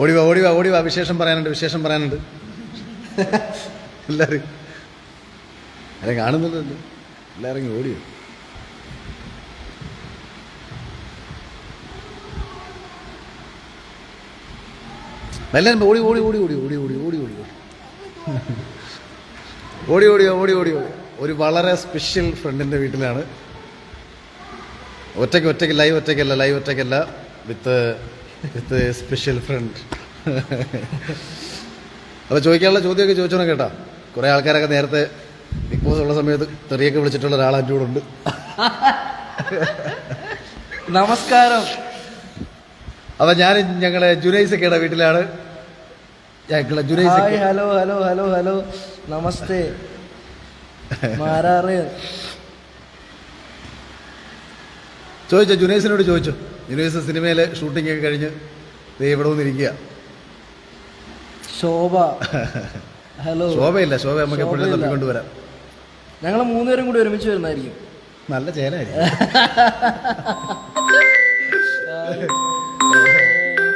ഓടിവാ ഓടിവാ ഓടിവാ. വിശേഷം പറയാനുണ്ട് വിശേഷം പറയാനുണ്ട്. എല്ലാവരും അല്ലെ കാണുന്നില്ലല്ലോ എല്ലാവരും ഓടിയോ? എല്ലാവരും ഓടി ഓടി ഓടി ഓടി ഓടി ഓടി ഓടി ഓടി ഓടി. ഓടി ഓടി ഓടി ഓടി ഒരു വളരെ സ്പെഷ്യൽ ഫ്രണ്ടിന്റെ വീട്ടിലാണ്. ഒറ്റയ്ക്ക് ഒറ്റയ്ക്ക് ലൈവ് ഒറ്റയ്ക്കല്ല ലൈവ് ഒറ്റയ്ക്കല്ല. വിത്ത് വിത്ത് സ്പെഷ്യൽ ഫ്രണ്ട് അപ്പോൾ ചോദിക്കാനുള്ള ചോദ്യമൊക്കെ ചോദിച്ചോണം കേട്ടാ. കുറേ ആൾക്കാരൊക്കെ നേരത്തെ ബിഗ് ബോസ് ഉള്ള സമയത്ത് തെറിയൊക്കെ വിളിച്ചിട്ടുള്ള ഒരാൾ എന്റെ കൂടെ ഉണ്ട്. നമസ്കാരം. അപ്പം ഞാൻ ഞങ്ങളെ ജുനൈസൊക്കെയുടെ വീട്ടിലാണ്. ഞങ്ങളെ hi hello hello hello hello നമസ്തേ. മാറാറ് ചോദിച്ചോ ജുനൈസിനോട് ചോദിച്ചു? ജുനൈസ് സിനിമയിലെ ഷൂട്ടിംഗ് ഒക്കെ കഴിഞ്ഞ് ദേ ഇവിടെ വന്നിരിക്കുക. ശോഭ. ഹലോ ശോഭയില്ല ശോഭ നമുക്ക് എപ്പോഴും തപ്പിക്കൊണ്ട് വരാം ഞങ്ങൾ മൂന്നുപേരും കൂടി ഒരുമിച്ച് വരുന്നതായിരിക്കും. നല്ല ചേനായിരിക്കും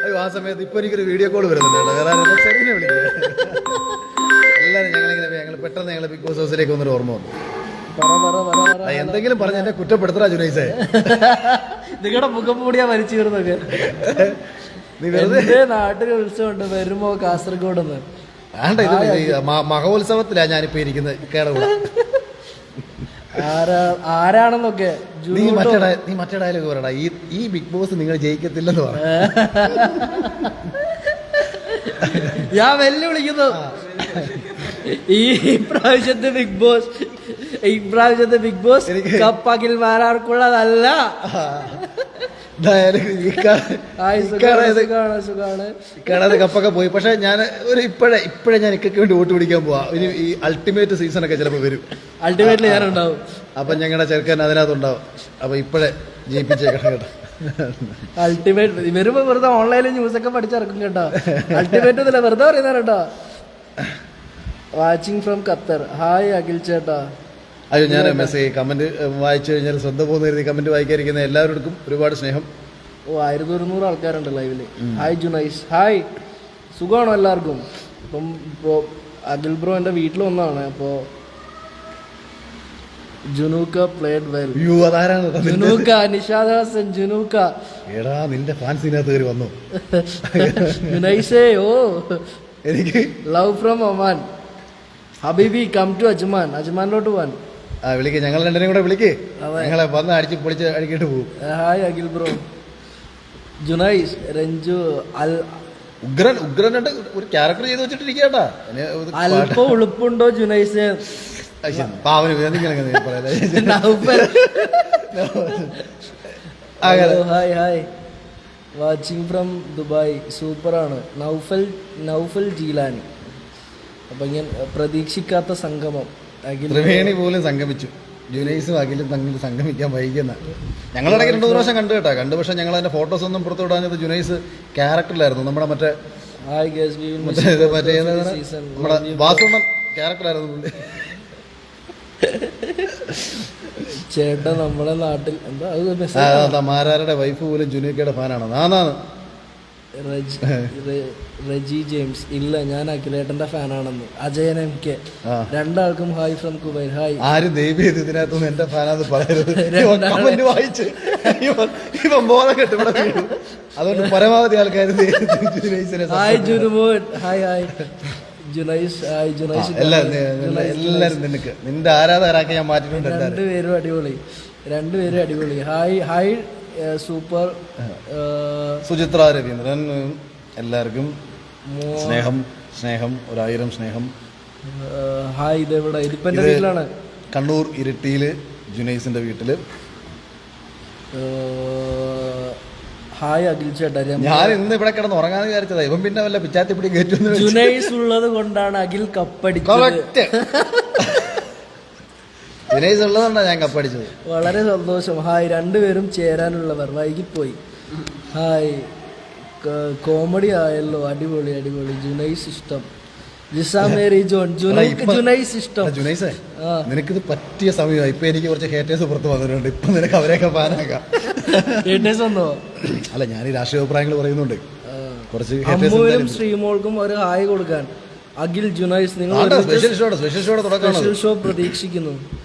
അയ്യോ ആ സമയത്ത് ഇപ്പൊ എനിക്കൊരു വീഡിയോ കോൾ വരുന്നുണ്ട്. വേറെ സെറീനെ വിളിക്കുക എല്ലാവരും ഞങ്ങളിങ്ങനെ ഞങ്ങൾ പെട്ടെന്ന് ഞങ്ങൾ ബിഗ് ബോസ് ഹൗസിലേക്ക് വന്നൊരു ഓർമ്മ വന്നു. എന്തെങ്കിലും പറഞ്ഞ എന്നെ കുറ്റപ്പെടുത്തടാ ജുനൈസേ. നിങ്ങളുടെ മുഖം മൂടിയാ മരിച്ചു വരുന്നൊക്കെ നീ വെറുതെ നാട്ടിൽ ഉത്സവമുണ്ട് വരുമ്പോ കാസർഗോഡ് നിന്ന് ആണ്ട ഇത് മഹോത്സവത്തിലാ ഞാനിപ്പോ ഇരിക്കുന്നത് ആരാ ആരാണെന്നൊക്കെ നീ. മറ്റേ നീ മറ്റേ ഡയലോഗ് പറയടാ ഈ ഈ ബിഗ് ബോസ് നിങ്ങൾ ജയിക്കത്തില്ലെന്ന് പറ. ഞാൻ വെല്ലുവിളിക്കുന്നു. ഈ പ്രാവശ്യത്തെ ബിഗ് ബോസ് ഈ പ്രാവശ്യത്തെ ബിഗ് ബോസ് സുഖാണ് സുഖാണ് ഇക്കയുടെ കപ്പൊക്കെ പോയി. പക്ഷെ ഞാൻ ഒരു ഇപ്പഴേ ഇപ്പോഴേ ഞാൻ ഇക്കൊക്കെ വേണ്ടി വോട്ട് പിടിക്കാൻ പോവാ. ഇനി ഈ അൾട്ടിമേറ്റ് സീസൺ ഒക്കെ ചിലപ്പോ വരും. അൾട്ടിമേറ്റ്ലി ഞാനുണ്ടാവും. അപ്പൊ ഞങ്ങളുടെ ചെറുക്കൻ അതിനകത്തുണ്ടാവും. അപ്പൊ ഇപ്പഴേ ജയിപ്പിച്ചേക്കണം കേട്ടോ. അൾട്ടിമേറ്റ് വരുമ്പോ വെറുതെ ഓൺലൈനിൽ ന്യൂസ് ഒക്കെ പഠിച്ചിറക്കും കേട്ടോ. അൾട്ടിമേറ്റ് വെറുതെ പറയുന്ന കേട്ടോ. Watching from Qatar. Hi Akhil ചേട്ടാ. അയ്യോ ഞാൻ മെസ്സേജ് കമന്റ് വായിച്ചു കഴിഞ്ഞാൽ ശ്രദ്ധ പോകുന്ന കരുതി കമന്റ് വായിക്കാതിരിക്കുന്ന എല്ലാവർക്കും ഒരുപാട് സ്നേഹം. ഓ ആയിരത്തി ഒരുന്നൂറ് ആൾക്കാരുണ്ട് ലൈവിൽ ഹായ് ജുനൈസ്. ഹായ് സുഖമാണോ എല്ലാവർക്കും? ഇപ്പം ഇപ്പോൾ അഖിൽ ബ്രോ എന്റെ വീട്ടിൽ വന്നതാണ് അപ്പോൾ ജുനൂക്ക പ്ലേഡ് വെൽ അയ്യോ അതാരാണ് ജുനൂക്ക നിഷാദ് ഹസൻ ജുനൂക്ക. എടാ നിന്റെ ഫാൻസ് ഇതിനകത്ത് കയറി വന്നു. ജുനൈസേ ഓ. എനിക്ക് ലവ് ഫ്രം ഒമാൻ ഹബീബി കം ടു അജ്മാൻ അജ്മാനിലോട്ട് പോവാൻ. ആ വിളിക്ക്. ഞങ്ങൾ രണ്ടിനെയും കൂടെ വിളിക്ക്. ഞങ്ങളെ വന്ന് അടിച്ച് പൊളിച്ച് അടിക്കിട്ട് പോകും. Hi Akhil bro. Junaiz Ranju അൽ ഉഗ്രൻ ഉഗ്രൻ ഒരു ക്യാരക്ടർ ചെയ്ത് വെച്ചിട്ടിരിക്കട്ടാ അല്പ ഉളുപ്പുണ്ടോ Junaiz പാവന് hi hi watching from Dubai സൂപ്പറാണ് നൗഫൽ നൗഫൽ ജീലാനി. അപ്പം ഇങ്ങനെ പ്രതീക്ഷിക്കാത്ത സംഗമം. ത്രിവേണി പോലും സംഗമിച്ചു. ജുനൈസും അഖിലും തമ്മിൽ സംഗമിക്കാൻ വൈകുന്ന ഞങ്ങളിടയ്ക്ക് രണ്ടു പ്രാവശ്യം കണ്ടു കേട്ടാ. കണ്ടു പക്ഷേ ഞങ്ങൾ അതിന്റെ ഫോട്ടോസ് ഒന്നും പുറത്തു വിടാഞ്ഞത് ജുനൈസ് ക്യാരക്ടറിലായിരുന്നു നമ്മുടെ മറ്റേ ചേട്ടാ നമ്മുടെ വാസുണ്ണൻ ക്യാരക്ടറായിരുന്നു പുള്ളി. ചേട്ടൻ നമ്മളെ നാട്ടിൽ എന്താ? മാരാരുടെ വൈഫ് പോലും ജുനൈക്കയുടെ ഫാനാണ് ആന്നാണ് റജി ജെയിംസ്. ഇല്ല ഞാൻ അഖിലേട്ടന്റെ ഫാനാണെന്ന്. Ajayan M K. രണ്ടാൾക്കും ഹായ് ഫ്രം കുബൈൻ ഹായ്. ആര് ദൈവം ചെയ്ത് ഇതിനകത്തൊന്നും എന്റെ ഫാനാന്ന് പറയരുത്. കമന്റ് വായിച്ച് ഇവൻ ബോധം അതുകൊണ്ട് പരമാവധി ആൾക്കാർ hi Junumon. Hi hi. Junaiz hi Junaiz എല്ലാരും ജുനൈസ്, നിനക്ക്. നിന്റെ ആരാധകരാക്കി ഞാൻ മാറ്റിയിട്ടുണ്ട് രണ്ടുപേരും അടിപൊളി. രണ്ടുപേരും അടിപൊളി. Hi hi super. Suchitra Raveendran എല്ലാവർക്കും സ്നേഹം സ്നേഹം ഒരായിരം സ്നേഹം. ഹായ് ഇത് ഇതിപ്പോ എന്റെ വീട്ടിലാണ്. കണ്ണൂർ ഇരിട്ടിയിൽ ജുനൈസിന്റെ വീട്ടിൽ. ഏ, ഹായ് അഖിൽ ചേട്ടാ. ഞാൻ ഇന്ന് ഇവിടെ കിടന്ന് ഉറങ്ങാന്ന് വിചാരിച്ചതാ. ഇവൻ പിന്നെ വല്ല പിച്ചാത്തിപ്പിടി കയറ്റുന്നു. ജുനൈസ് ഉള്ളത് കൊണ്ടാണ് അഖിൽ കപ്പടിച്ചത്. ഉള്ളതുകൊണ്ടാണ് ഞാൻ കപ്പടിച്ചത് വളരെ സന്തോഷം. ഹായ് രണ്ടുപേരും ചേരാനുള്ളവർ. വൈകിപ്പോയി. ഹായ് കോമഡി ആയല്ലോ. അടിപൊളി അടിപൊളി. ജുനൈസ് ഇഷ്ടം. നിനക്കിത് പറ്റിയ സമയമാണ് ഇപ്പൊ എനിക്ക് കുറച്ച് ഹേറ്റേഴ്സ് പുറത്ത് വന്നിട്ടുണ്ട്. ഇപ്പൊ നിനക്ക് അവരെയൊക്കെ ഫാനാക്കാം. വന്നോ? അല്ല ഞാൻ ഈ രാഷ്ട്രീയ അഭിപ്രായങ്ങൾ പറയുന്നുണ്ട്. കുറച്ച് ശ്രീമോൾക്കും ഒരു ഹായ് കൊടുക്കാൻ. അഖിൽ ജുനൈസ് നിങ്ങൾ സ്പെഷ്യൽ ഷോ പ്രതീക്ഷിക്കുന്നു.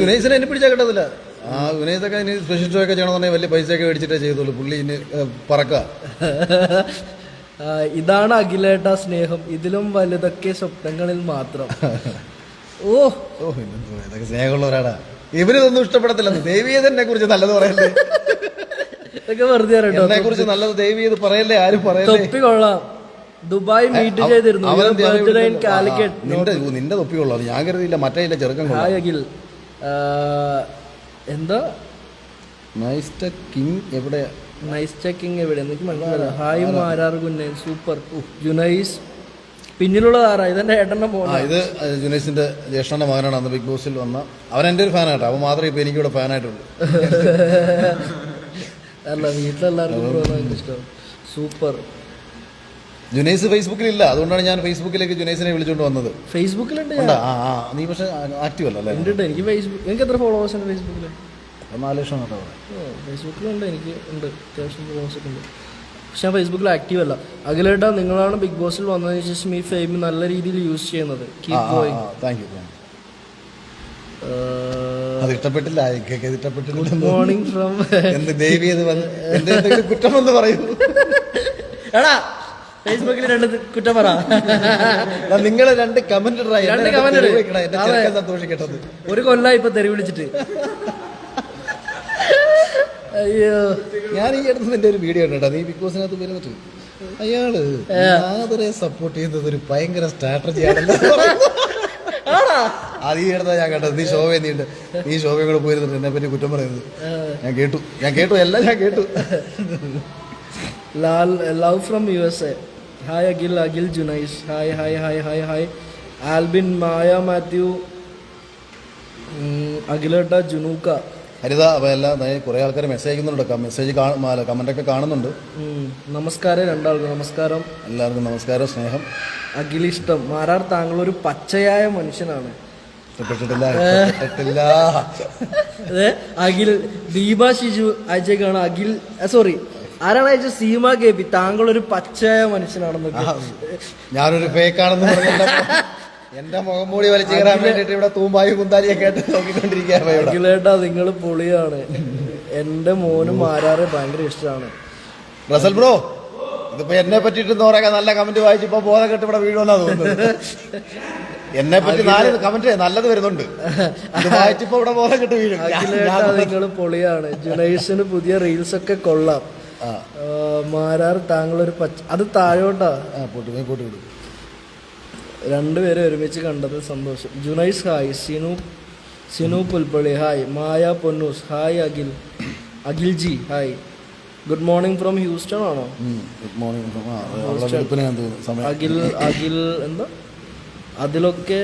ജുനൈസിനെ എന്നെ പിടിച്ചാൽ കിട്ടത്തില്ല ആ ജുനൈസൊക്കെ ഇനി സ്പെഷ്യൽ ഷോ ഒക്കെ ചെയ്യണമെന്നുണ്ടെങ്കിൽ വലിയ പൈസയൊക്കെ മേടിച്ചിട്ടേ ചെയ്തോളൂ പുള്ളി ഇനി പറക്ക. പറക്കുക ഇതാണ് അഖിലേട്ട സ്നേഹം. ഇതിലും വലുതൊക്കെ സ്വപ്നങ്ങളിൽ മാത്രം. ഓ. ഓ ഇതൊക്കെ സ്നേഹമുള്ളവരാടാ. ഇവരിതൊന്നും ഇഷ്ടപ്പെടത്തില്ല ദേവിയെ കുറിച്ച് നല്ലത് പറയല്ലേ? ഇതൊക്കെ വെറുതെ കേട്ടോ എന്നെ കുറിച്ച് നല്ലത് ദേവി പറയല്ലേ? ആരും പറയല്ലേ? തൊപ്പി കൊള്ളാം. ദുബായ് മീറ്റ് ചെയ്തിരുന്നു. നിന്റെ നിന്റെ തൊപ്പി കൊള്ളാം. ഞാൻ കരുതിയില്ല മറ്റേ ഇല്ല ചെറുക്കം കൊള്ളാം. എന്താ? നൈസ് കിങ് എവിടെ നൈസ് കിങ് എവിടെ എനിക്ക് മനസ്സിലായില്ല. ഹായ് മാരാർ കുന്നൻ സൂപ്പർ ജുനൈസ്. പിന്നിലുള്ളത് ആരാ? ഇതെന്റെ ഏട്ടന്റെ ആ ഇത് ജുനൈസിന്റെ ജ്യേഷ്ഠന്റെ മകനാണ് അന്ന് ബിഗ് ബോസിൽ വന്ന. അവൻ എന്റെ ഒരു ഫാനാട്ടോ അവൻ മാത്രമേ ഇപ്പൊ എനിക്കിവിടെ ഫാനായിട്ടുള്ളൂ അല്ല വീട്ടിലെല്ലാവർക്കും ഇഷ്ടം. സൂപ്പർ ജുനൈസ് ഫേസ്ബുക്കിൽ ഇല്ല അതുകൊണ്ടാണ് ഞാൻ ഫേസ്ബുക്കിലേക്ക് ജുനൈസിനെ വിളിച്ചുകൊണ്ട് വന്നത്. ഫേസ്ബുക്കിലുണ്ട് ആ ആ നീ പക്ഷെ ആക്റ്റീവ് അല്ല? അല്ലേ ഉണ്ട്. ട്ടോ. എനിക്ക് ഫേസ്ബുക്ക് എനിക്ക് എത്ര ഫോളോവേഴ്സ് ഉണ്ട് ഫേസ്ബുക്കിൽ നാല് ലക്ഷം കേട്ടോ ഫേസ്ബുക്കിലുണ്ട് എനിക്ക് ഉണ്ട്. അത്യാവശ്യം ഫോളോവേഴ്സ് ഒക്കെ ഉണ്ട്. പക്ഷെ ഞാൻ ഫേസ്ബുക്കിൽ ആക്റ്റീവ് അല്ല. അഖിലേട്ടാ നിങ്ങളാണ് ബിഗ് ബോസിൽ വന്നതിന് ശേഷം ഈ ഫെയിം നല്ല രീതിയിൽ യൂസ് ചെയ്യുന്നത്. കീപ് ഗോയിങ് താങ്ക് യു അത് ഇഷ്ടപ്പെട്ടില്ല. എനിക്കൊക്കെ ഇത് ഇഷ്ടപ്പെട്ടില്ല. മോർണിംഗ് ഫ്രം എന്ത് ദേവി അത് വന്ന് എന്റെ എന്തെങ്കിലും കുറ്റമെന്ന് പറയൂ. എടാ ഫേസ്ബുക്കിൽ രണ്ട് കുറ്റം പറ. നിങ്ങൾ രണ്ട് കമന്റ് രണ്ട് കമന്റ് സന്തോഷിക്കട്ടത് ഒരു കൊല്ലം ഇപ്പൊ തെറി വിളിച്ചിട്ട്. അയ്യോ. ഞാൻ ഈ അടുത്ത് നിന്റെ ഒരു വീഡിയോ കണ്ടോ നീ ബിഗ് ബോസിനകത്ത് വരുന്നിട്ട് അയാൾ നാദറെ സപ്പോർട്ട് ചെയ്യുന്നത് ഒരു ഭയങ്കര സ്ട്രാറ്റജി ആണല്ലോ ആണോ? അത് ഈ അടുത്താ ഞാൻ കേട്ടത് നീ ശോഭ നീണ്ട് നീ ശോഭയും കൂടെ പോയിരുന്നിട്ട് എന്നെ പറ്റി കുറ്റം പറയുന്നത്. ഞാൻ കേട്ടു. ഞാൻ കേട്ടു. എല്ലാം ഞാൻ കേട്ടു. Lal love from U S A hi Akhil Akhil Junaiz hi hi hi hi hi Albin Maya Mathew അഖിലേട്ട ജുനൂക്ക. ഹരിത അപ്പോൾ എല്ലാം കുറേ ആൾക്കാർ മെസ്സേജ് അയക്കുന്നുണ്ട് മെസ്സേജ് കമന്റൊക്കെ കാണുന്നുണ്ട്. നമസ്കാരം രണ്ടാൾക്കും. നമസ്കാരം. എല്ലാവർക്കും നമസ്കാരം സ്നേഹം. അഖിൽ ഇഷ്ടം. മാരാർ താങ്കൾ ഒരു പച്ചയായ മനുഷ്യനാണ്. അഖിൽ ദീപ ശിശു അജയ്ക്കാണ്. അഖിൽ സോറി ആരാണ് അയച്ച സീമ കെ പി താങ്കൾ ഒരു പച്ചയായ മനുഷ്യനാണെന്ന് ഞാനൊരു ഫേക്കാണെന്ന് എന്റെ മുഖം മൂടി വലിച്ചു കയറാൻ വേണ്ടിട്ട് ഇവിടെ തൂമ്പായി കുന്താലിയൊക്കെ കേട്ട് നോക്കിക്കൊണ്ടിരിക്കുകയാണ് നിങ്ങൾ പൊളിയാണ്. എന്റെ മോനും മാരാറെ ഭയങ്കര ഇഷ്ടമാണ്. റസൽ ബ്രോ ഇതിപ്പോ എന്നെ പറ്റിട്ട് പറയാൻ നല്ല കമന്റ് വായിച്ചപ്പോ ബോധം കെട്ട് ഇവിടെ വീഴുമെന്നാ തോന്നുന്നത്. എന്നെ പറ്റി നാല് കമന്റ് നല്ലത് വരുന്നുണ്ട്. വായിച്ചപ്പോ ഇവിടെ ബോധം കെട്ട് വീഴും. നിങ്ങൾ പൊളിയാണ്. ജുനൈസിന് പുതിയ റീൽസ് ഒക്കെ കൊള്ളാം. മാരാർ താങ്കൾ ഒരു പച്ച അത് താഴോട്ടാ. പോട്ട് പോട്ട് വിടും രണ്ടുപേരെ ഒരുമിച്ച് കണ്ടത് സന്തോഷം. Junaiz hi. Sinu Sinu Pulpally hi. Maya Ponnus hi Akhil. Akhil ji hi. Good morning from Houston ആണോ? ഗുഡ് മോർണിംഗ് അഖിൽ അഖിൽ എന്താ? അതിലൊക്കെ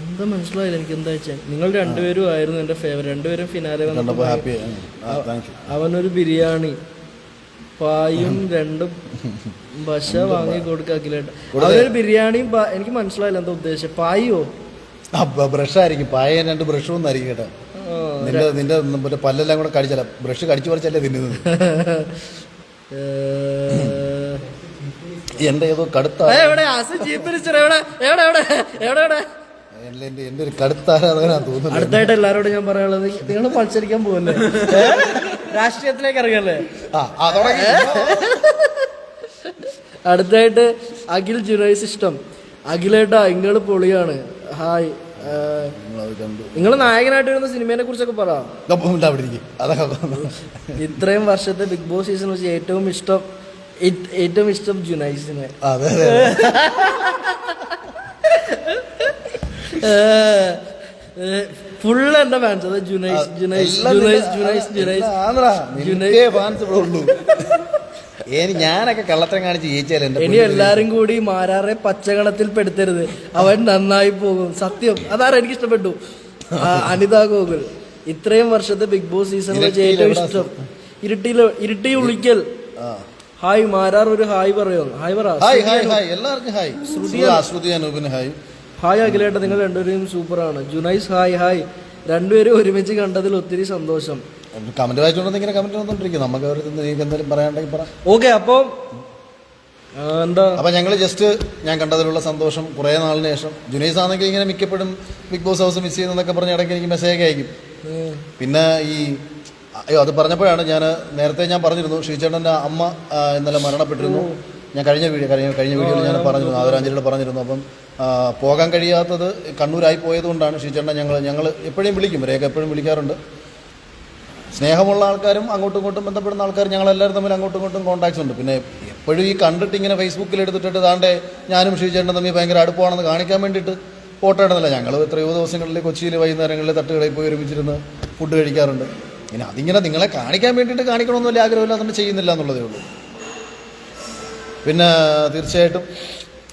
എന്താ മനസ്സിലായില്ല എനിക്ക് എന്താ വെച്ചാൽ നിങ്ങൾ രണ്ടുപേരും ആയിരുന്നു എന്റെ ഫേവറേറ്റ് രണ്ടുപേരും ഫിനാലെ വന്നപ്പോൾ അവനൊരു ബിരിയാണി. പായും രണ്ടും ഭക്ഷ വാങ്ങി കൊടുക്കുക അഖിലേട്ട ബിരിയാണിയും എനിക്ക് മനസ്സിലായില്ല എന്താ ഉദ്ദേശം. പായോ? ബ്രഷായിരിക്കും. പായ രണ്ട് ബ്രഷും ഒന്നായിരിക്കും കേട്ടോ. നിന്റെ നിന്റെ മറ്റേ പല്ലെല്ലാം കൂടെ കടിച്ചല്ല. ബ്രഷ് കടിച്ചു പറിച്ചല്ലേ തിന്നുന്നത്. ഏഹ്, എന്റെ ഏതോ കടുത്ത എന്റെ ഒരു കടുത്ത ആരാധകനാ തോന്നുന്നു അടുത്തായിട്ട് എല്ലാരോടും ഞാൻ പറയാനുള്ളത് നിങ്ങൾ മത്സരിക്കാൻ പോകുന്നു? രാഷ്ട്രീയത്തിലേക്ക് ഇറങ്ങല്ലേ? അടുത്തായിട്ട് അഖിൽ ജുനൈസ് ഇഷ്ടം. അഖിലേട്ടാ നിങ്ങൾ പൊളിയാണ്. ഹായ് നിങ്ങൾ നായകനായിട്ട് വരുന്ന സിനിമയെ കുറിച്ചൊക്കെ പറ. ഒപ്പം ഇല്ല അവിടെ ഇരിക്കും. അതൊക്കെ ഇത്രയും വർഷത്തെ ബിഗ് ബോസ് സീസൺ വെച്ച് ഏറ്റവും ഇഷ്ടം ഏറ്റവും ഇഷ്ടം ജുനൈസിനെ. അതെ ഫുൾ എന്റെ ഫാൻസ് അത് ജുനൈസ് ജുനൈസ് ജുനൈസ് ജുനൈസ് ജുനൈസ്. ജുനൈസ് ഫാൻസ് ഇവിടെ ഉള്ളൂ. ഞാനൊക്കെ കള്ളത്തരം കാണിച്ച് ജയിച്ചാൽ ഇനി എല്ലാരും കൂടി മാരാറെ പച്ചകളത്തിൽ പെടുത്തരുത്. അവൻ നന്നായി പോകും. സത്യം. അതാണ് എനിക്ക് ഇഷ്ടപ്പെട്ടു അനിത ഗോകുൽ. ഇത്രയും വർഷത്തെ ബിഗ് ബോസ് സീസണിൽ വെച്ച് ഏറ്റവും ഇഷ്ടം? ഇരുട്ടിയിൽ ഇരുട്ടി ഉളിക്കൽ. ഹായ് മാരാർ ഒരു ഹായ് പറയോ? ഹായ് പറ. Hi hi hi. എല്ലാവർക്കും ഹായ്. ശ്രുതി ശ്രുതി അനൂപിന് ഹായ്. ഹായ് അഖിലേട്ട നിങ്ങൾ രണ്ടുപേരും സൂപ്പറാണ്. ജുനൈസ് ഹായ് ഹായ് രണ്ടുപേരും ഒരുമിച്ച് കണ്ടതിൽ ഒത്തിരി സന്തോഷം. കമന്റ് വായിച്ചുകൊണ്ടെന്ന് ഇങ്ങനെ കമന്റ് വന്നോണ്ടിരിക്കും. നമുക്ക് അവർ എന്തെങ്കിലും പറയാണ്ടെങ്കിൽ പറ. ഓക്കെ അപ്പോൾ എന്താ? അപ്പം ഞങ്ങൾ ജസ്റ്റ് ഞാൻ കണ്ടതിലുള്ള സന്തോഷം കുറേ നാളിന് ശേഷം. ജുനൈസ് ആണെങ്കിൽ ഇങ്ങനെ മിക്കപ്പോഴും ബിഗ് ബോസ് ഹൗസ് മിസ് ചെയ്യുന്നതൊക്കെ പറഞ്ഞ് ഇടയ്ക്ക് എനിക്ക് മെസ്സേജ് അയക്കും. പിന്നെ ഈ അയ്യോ അത് പറഞ്ഞപ്പോഴാണ് ഞാൻ നേരത്തെ ഞാൻ പറഞ്ഞിരുന്നു ശ്രീചേട്ടന്റെ അമ്മ ഇന്നലെ മരണപ്പെട്ടിരുന്നു. ഞാൻ കഴിഞ്ഞ വീഡിയോ കഴിഞ്ഞ കഴിഞ്ഞ വീഡിയോയിൽ ഞാൻ പറഞ്ഞിരുന്നു ആദരാഞ്ജലിയോട് പറഞ്ഞിരുന്നു. അപ്പം പോകാൻ കഴിയാത്തത് കണ്ണൂരായി പോയതുകൊണ്ടാണ് ശ്രീചേട്ടൻ ഞങ്ങൾ ഞങ്ങൾ എപ്പോഴും വിളിക്കും രേഖ എപ്പോഴും വിളിക്കാറുണ്ട്. സ്നേഹമുള്ള ആൾക്കാരും അങ്ങോട്ടും ഇങ്ങോട്ടും ബന്ധപ്പെടുന്ന ആൾക്കാർ ഞങ്ങളെല്ലാവരും തമ്മിൽ അങ്ങോട്ടും ഇങ്ങോട്ടും കോൺടാക്ട്സ് ഉണ്ട്. പിന്നെ എപ്പോഴും ഈ കണ്ടിട്ട് ഇങ്ങനെ ഫേസ്ബുക്കിൽ എടുത്തിട്ട് താണ്ടേ ഞാനും ശ്രീചേട്ടൻ തമ്മിൽ ഭയങ്കര അടുപ്പമാണെന്ന് കാണിക്കാൻ വേണ്ടിയിട്ട് ഫോട്ടോ ഇടുന്നില്ല ഞങ്ങൾ എത്രയോ ദിവസങ്ങളിൽ കൊച്ചിയിൽ വൈകുന്നേരങ്ങളിൽ തട്ടുകളിൽ പോയി ഒരുമിച്ചിരുന്ന് ഫുഡ് കഴിക്കാറുണ്ട്. ഇനി അതിങ്ങനെ നിങ്ങളെ കാണിക്കാൻ വേണ്ടിയിട്ട് കാണിക്കണമെന്ന് ആഗ്രഹമില്ല അതുകൊണ്ട് ചെയ്യുന്നില്ല എന്നുള്ളതേ ഉള്ളൂ. പിന്നെ തീർച്ചയായിട്ടും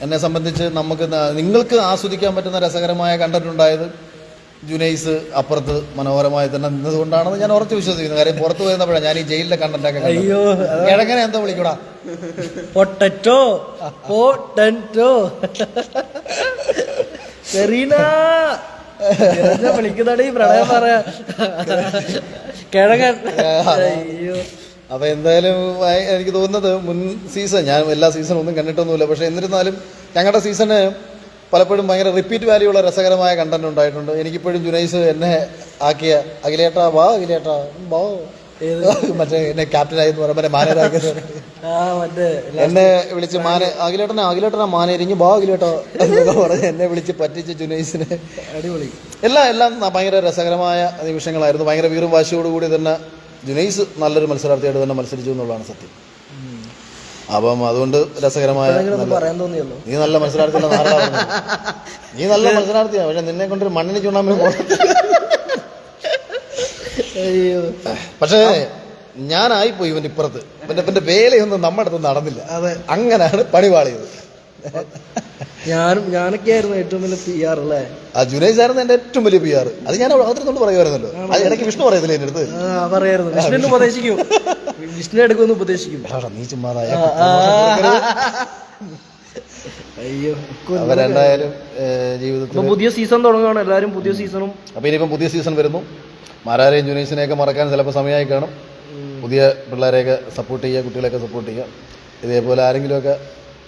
എന്നെ സംബന്ധിച്ച് നമുക്ക് നിങ്ങൾക്ക് ആസ്വദിക്കാൻ പറ്റുന്ന രസകരമായ കണ്ടന്റ് ഉണ്ടായത് ജുനൈസ് അപ്പുറത്ത് മനോഹരമായി തന്നെ നിന്നതുകൊണ്ടാണെന്ന് ഞാൻ ഉറച്ചു വിശ്വസിക്കുന്നു. കാര്യം പുറത്തു വരുന്നപ്പോഴാണ് ഞാൻ ഈ ജയിലിലെ കണ്ടന്റൊക്കെ ഒക്കെ അയ്യോ കിഴങ്ങനെ എന്താ വിളിക്കൂടാ? പൊട്ടറ്റോ? പൊട്ടറ്റോ? സെറീന! വിളിക്കുന്നതാണ് ഈ പ്രണയം പറയാ കിഴങ്ങൻ. അയ്യോ. അപ്പോൾ എന്തായാലും എനിക്ക് തോന്നുന്നത് മുൻ സീസൺ ഞാൻ എല്ലാ സീസണും ഒന്നും കണ്ടിട്ടൊന്നുമില്ല. പക്ഷേ എന്നിരുന്നാലും ഞങ്ങളുടെ സീസണ് പലപ്പോഴും ഭയങ്കര റിപ്പീറ്റ് വാല്യൂ ഉള്ള രസകരമായ കണ്ടന്റ് ഉണ്ടായിട്ടുണ്ട്. എനിക്കിപ്പോഴും ജുനൈസ് എന്നെ ആക്കിയ അഖിലേട്ടാ വാ അഖിലേട്ടാ വാ. മറ്റേ എന്നെ ക്യാപ്റ്റനായി എന്ന് പറയുമ്പോൾ മറ്റേ എന്നെ വിളിച്ച് മാന അഖിലേട്ടനെ അഖിലേട്ടനാ മാനേരിഞ്ഞ് ബാ അഖിലേട്ടോ എന്നൊക്കെ പറഞ്ഞ് എന്നെ വിളിച്ച് പറ്റിച്ച് ജുനൈസിനെ. അടിപൊളി. എല്ലാം എല്ലാം ഭയങ്കര രസകരമായ നിമിഷങ്ങളായിരുന്നു. ഭയങ്കര വീറും വാശിയോടുകൂടി തന്നെ ജുനൈസ് നല്ലൊരു മത്സരാർത്ഥിയായിട്ട് തന്നെ മത്സരിച്ചു എന്നുള്ളതാണ് സത്യം. അപ്പം അതുകൊണ്ട് രസകരമായ എന്തെങ്കിലും പറയാൻ തോന്നിയല്ലോ. നീ നല്ല മത്സരാർത്ഥിയുള്ള നാരടാ നീ നല്ല മത്സരാർത്ഥിയാണ് പക്ഷെ നിന്നെ കൊണ്ടൊരു മണ്ണിന് ചൂണ്ടാൻ പക്ഷേ ഞാനായിപ്പോയി ഇവന്റെ ഇപ്പുറത്ത്. ഇവന്റെ ഇവന്റെ വേലയൊന്നും നമ്മുടെ അടുത്ത് നടന്നില്ല. അതെ. അങ്ങനെയാണ് പണി പാളിയത് ഞാനും ഞാനൊക്കെ ആയിരുന്നു ഏറ്റവും വലിയ പി ആർ അല്ലേ? ആ ജുനൈസ് ആയിരുന്നു എന്റെ ഏറ്റവും വലിയ പി ആർ അത് ഞാൻ അവതരത്തോട് പറയുമായിരുന്നല്ലോ. അത് ഇടയ്ക്ക് വിഷ്ണു പറയത്തില്ലേ എന്റെ അടുത്ത്? ആ പറയായിരുന്നു. വിഷ്ണു ഉപദേശിക്കും. വിഷ്ണു എടുക്കുമെന്ന് ഉപദേശിക്കും. നീ ചുമ്മാതായ അയ്യോ അവരെന്തായാലും ജീവിതത്തിൽ പുതിയ സീസൺ തുടങ്ങുകയാണ് എല്ലാവരും പുതിയ സീസണും അപ്പോൾ ഇനിയിപ്പം പുതിയ സീസൺ വരുന്നു. മാരാരെയും ജുനൈസിനെയൊക്കെ മറക്കാൻ ചിലപ്പോൾ സമയമായി കാണും. പുതിയ പിള്ളേരെയൊക്കെ സപ്പോർട്ട് ചെയ്യുക കുട്ടികളെയൊക്കെ സപ്പോർട്ട് ചെയ്യുക. ഇതേപോലെ ആരെങ്കിലുമൊക്കെ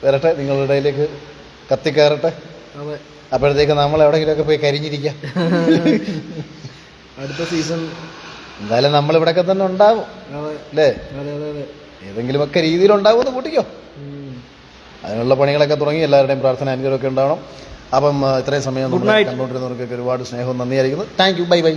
വരട്ടെ നിങ്ങളുടെ ഇടയിലേക്ക് കത്തിക്കയറട്ടെ. അതെ. അപ്പോഴത്തേക്ക് നമ്മൾ എവിടെയെങ്കിലുമൊക്കെ പോയി കരിഞ്ഞിരിക്കാം. അടുത്ത സീസൺ എന്തായാലും നമ്മൾ ഇവിടെയൊക്കെ തന്നെ ഉണ്ടാവും. അല്ലേ? ഏതെങ്കിലുമൊക്കെ രീതിയിൽ ഉണ്ടാവുമെന്ന് കൂട്ടിക്കോ. ഉം. അതിനുള്ള പണികളൊക്കെ തുടങ്ങി എല്ലാവരുടെയും പ്രാർത്ഥന അനുഗ്രഹമൊക്കെ ഉണ്ടാവണം. അപ്പം ഇത്രയും സമയം നമ്മൾ കണ്ടുകൊണ്ടിരുന്നവർക്കൊക്കെ ഒരുപാട് സ്നേഹവും നന്ദിയായിരിക്കുന്നു. Thank you bye bye